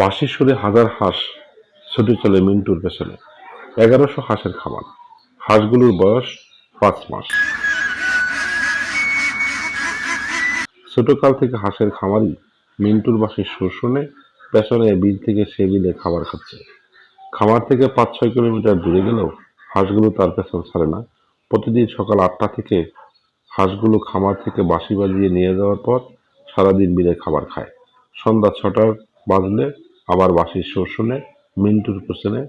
বাঁশি সুরে হাজার হাঁস ছুটে চলে মিন্টুর পেছনে। এগারোশো হাঁসের খামার। হাঁসগুলোর বয়স পাঁচ মাস। ছোটকাল থেকে হাঁসের খামারই মিন্টুর বাসির সুর শুনে পেছনে বিল থেকে সে বিলে খাবার খাচ্ছে। খামার থেকে পাঁচ ছয় কিলোমিটার দূরে গেলেও হাঁসগুলো তার পেছন ছাড়ে না। প্রতিদিন সকাল আটটা থেকে হাঁসগুলো খামার থেকে বাঁশি বাজিয়ে নিয়ে যাওয়ার পর সারাদিন বিলে খাবার খায়। সন্ধ্যা ছটার বাজলে আবার বাঁশির সুর শুনে মিন্টুর পেছনে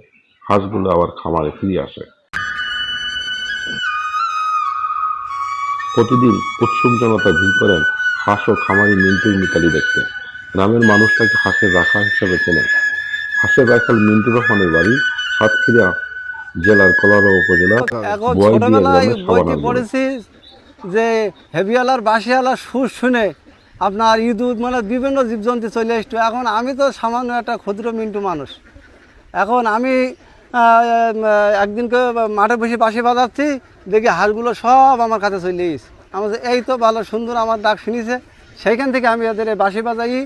হাঁসগুলো আবার খামারে ফিরে আসে। প্রতিদিন উৎসুক জনতা ভিড় করেন হাঁস ও খামারি মিন্টুর মিতালি দেখতে। গ্রামের মানুষ তাকে হাঁসের রাখা হিসেবে চেনেন। হাঁসের রাখাল মিন্টু রহমানের বাড়ি সাতক্ষীরা জেলার কলারো উপজেলা ছোটবেলায় বইতে পড়েছি যে হেভিয়ালার বাসিয়ালার সুর শুনে আপনার ইঁদুর মানে বিভিন্ন জীবজন্তু চলে আসতো। এখন আমি তো সামান্য একটা ক্ষুদ্র মিন্টু মানুষ। এখন আমি একদিনকে মাঠে বসে বাসি বাজাচ্ছি দেখি হাঁসগুলো সব আমার কাছে চলে এসে আমার এই তো ভালো, সুন্দর, আমার ডাক শুনিছে। সেইখান থেকে আমি এদের বাসি বাজাই,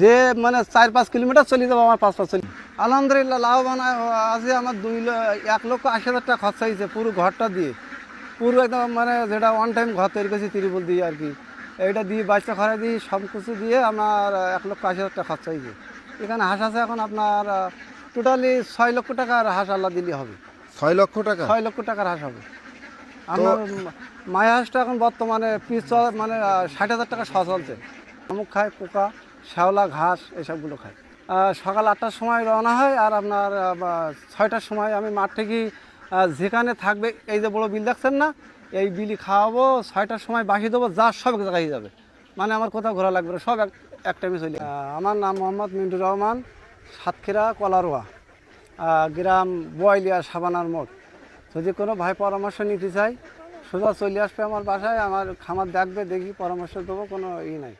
যে মানে চার পাঁচ কিলোমিটার চলে যাব, আমার পাঁচ পাঁচ চলি আলহামদুলিল্লাহ, লাভবান আছে। আমার দুই এক লক্ষ আশি হাজার টাকা খরচা হয়েছে পুরো ঘরটা দিয়ে। পুরো একদম মানে যেটা ওয়ান টাইম ঘর তৈরি করেছি, ত্রিপল দিয়ে আর কি। এইটা দিয়ে বাচ্চা খরা দিয়ে সব কিছু দিয়ে আমার আহ, এক লক্ষ আশি হাজার টাকা খরচা হয়েছে। এখানে হাঁস আছে এখন আপনার টোটালি ছয় লক্ষ টাকার হাঁস আল্লাহ দিলে হবে। ছয় লক্ষ টাকা? ছয় লক্ষ টাকার হাঁস হবে। আমার মায়া হাঁসটা এখন বর্তমানে পিস মানে ষাট হাজার টাকা শ চলছে। শামুক খায় পোকা শ্যাওলা ঘাস এসবগুলো খায়। সকাল আটটার সময় রওনা হয় আর আপনার ছয়টার সময় আমি মাঠ থেকে যেখানে থাকবে, এই যে বড় বিল দেখছেন না, এই বিলি খাওয়াবো, ছয়টার সময় বাসি দেবো, যা সব জায়গায় যাবে। মানে আমার কোথাও ঘোরা লাগবে সব এক এক টাইমে চলে আমার নাম মোহাম্মদ মিন্টুর রহমান, সাতক্ষীরা, কলারোয়া গ্রাম বয়লিয়া সাবানার মোড়। যদি কোনো ভাই পরামর্শ নিতে চাই সোজা চলে আসবে আমার বাসায়, আমার খামার দেখবে, দেখি পরামর্শ দেবো, কোনো ই নাই।